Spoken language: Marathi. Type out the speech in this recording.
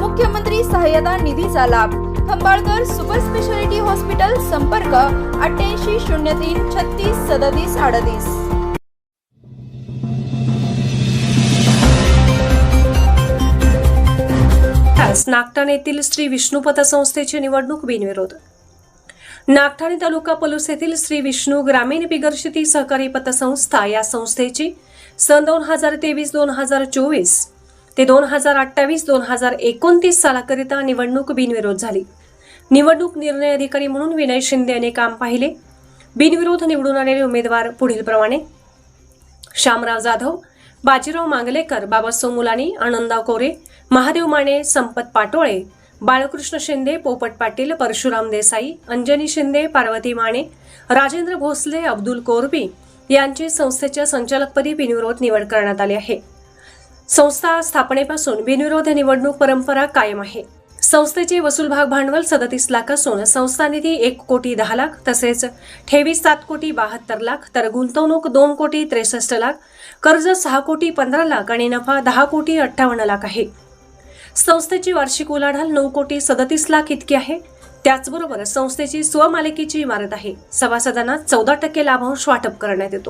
मुख्यमंत्री सहाय्यता निधीचा लाभ. खंबाळकर सुपर स्पेशालिटी हॉस्पिटल संपर्क अठ्ठ्याऐंशी शून्य तीन छत्तीस सदतीस अडतीस. नागठाण येथील श्री विष्णू पतसंस्थेची निवडणूक बिनविरोध. नागठाणे तालुका पलूस येथील श्री विष्णू ग्रामीण बिगरशेती सहकारी पतसंस्था या संस्थेची सन दोन हजार तेवीस दोन हजार चोवीस ते दोन हजार अठ्ठावीस दोन हजार एकोणतीस सालाकरिता निवडणूक बिनविरोध झाली. निवडणूक निर्णय अधिकारी म्हणून विनय शिंदे यांनी काम पाहिले. बिनविरोध निवडून आलेले उमेदवार पुढीलप्रमाणे श्यामराव जाधव बाजीराव मांगलेकर बाबासाहेब मुलानी आनंदराव कोरे महादेव माने संपत पाटोळे बाळकृष्ण शिंदे पोपट पाटील परशुराम देसाई अंजनी शिंदे पार्वती माने राजेंद्र भोसले अब्दुल कोरबी यांची संस्थेच्या संचालकपदी बिनविरोध निवड करण्यात आली आहे. संस्था स्थापनेपासून बिनविरोध निवडणूक परंपरा कायम आहे. संस्थेचे वसूल भाग भांडवल सदतीस लाख असून संस्था निधी एक कोटी दहा लाख तसेच ठेवी सात कोटी बहात्तर लाख तर गुंतवणूक दोन कोटी त्रेसष्ट लाख कर्ज सहा कोटी पंधरा लाख आणि नफा दहा कोटी अठ्ठावन्न लाख आहे. संस्थेची वार्षिक उलाढाल नऊ कोटी सदतीस लाख इतकी आहे. त्याचबरोबर संस्थेची स्वमालकीची इमारत आहे. सभासदांना चौदा टक्के लाभांश वाटप करण्यात येतो.